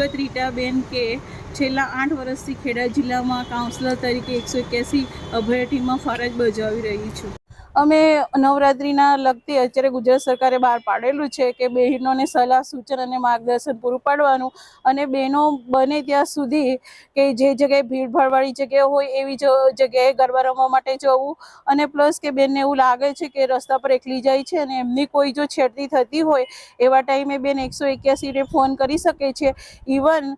વિગત રીટાબેન કે છેલ્લા આઠ વર્ષથી ખેડા જિલ્લામાં કાઉન્સિલર તરીકે એકસો એક્યાસી અભય ફરજ બજાવી રહી છું. અમે નવરાત્રિના લગતી અત્યારે ગુજરાત સરકારે બહાર પાડેલું છે કે બહેનોને સલાહ, સૂચન અને માર્ગદર્શન પૂરું પાડવાનું અને બહેનો બને ત્યાં સુધી કે જે જગ્યાએ ભીડભાડવાળી જગ્યા હોય એવી જગ્યાએ ગરબા રમવા માટે જવું અને પ્લસ કે બેનને એવું લાગે છે કે રસ્તા પર એકલી જાય છે અને એમની કોઈ જો છેડતી થતી હોય એવા ટાઈમે બેન એકસો એક્યાસીને ફોન કરી શકે છે. ઇવન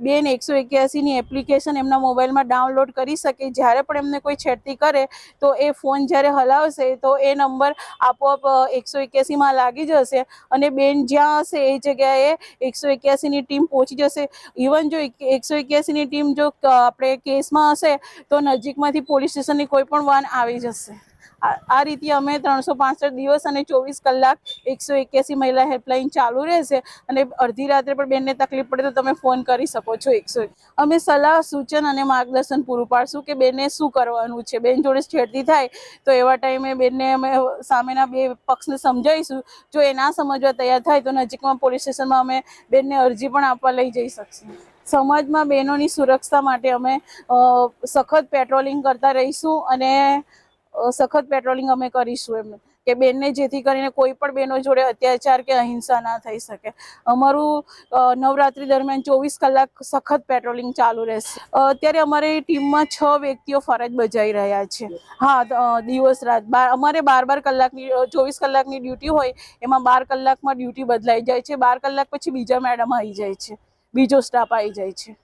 બેન એકસો એક્યાસીની એપ્લિકેશન એમના મોબાઈલમાં ડાઉનલોડ કરી શકે. જ્યારે પણ એમને કોઈ છેડતી કરે, તો એ ફોન જ્યારે હલાવશે, તો એ નંબર આપોઆપ એકસો એક્યાસીમાં લાગી જશે. અને બેન જ્યાં હશે, એ જગ્યાએ એકસો એક્યાસીની ટીમ પહોંચી જશે. ઇવન જો એકસો એક્યાસીની ટીમ જો આપણે કેસમાં હશે, તો નજીકમાંથી પોલીસ સ્ટેશનની કોઈ પણ વાન આવી જશે. આ રીતે અમે ત્રણસો દિવસ અને ચોવીસ કલાક એકસો એક્યાસી મહિલા હેલ્પલાઇન ચાલુ રહેશે અને અડધી રાત્રે પણ બેનને તકલીફ પડે તો તમે ફોન કરી શકો છો એકસો અમે સલાહ, સૂચન અને માર્ગદર્શન પૂરું પાડશું કે બેનને શું કરવાનું છે. બેન જોડે છેડતી થાય તો એવા ટાઈમે બેનને અમે સામેના બે પક્ષને સમજાવીશું. જો એ ના સમજવા તૈયાર થાય તો નજીકમાં પોલીસ સ્ટેશનમાં અમે બેનને અરજી પણ આપવા લઈ જઈ શકશું. સમાજમાં બહેનોની સુરક્ષા માટે અમે સખત પેટ્રોલિંગ કરતા રહીશું અને સખત પેટ્રોલિંગ અમે કરીશું એમ કે બેનને જેથી કરીને કોઈ પણ બહેનો જોડે અત્યાચાર કે અહિંસા ના થઈ શકે. અમારું નવરાત્રી દરમિયાન ચોવીસ કલાક સખત પેટ્રોલિંગ ચાલુ રહેશે. અત્યારે અમારી ટીમમાં છ વ્યક્તિઓ ફરજ બજાવી રહ્યા છે. હા દિવસ રાત બાર, અમારે બાર બાર કલાકની ચોવીસ કલાકની ડ્યુટી હોય, એમાં બાર કલાકમાં ડ્યુટી બદલાઈ જાય છે. બાર કલાક પછી બીજા મેડમ આવી જાય છે. બીજો સ્ટાફ આવી જાય છે.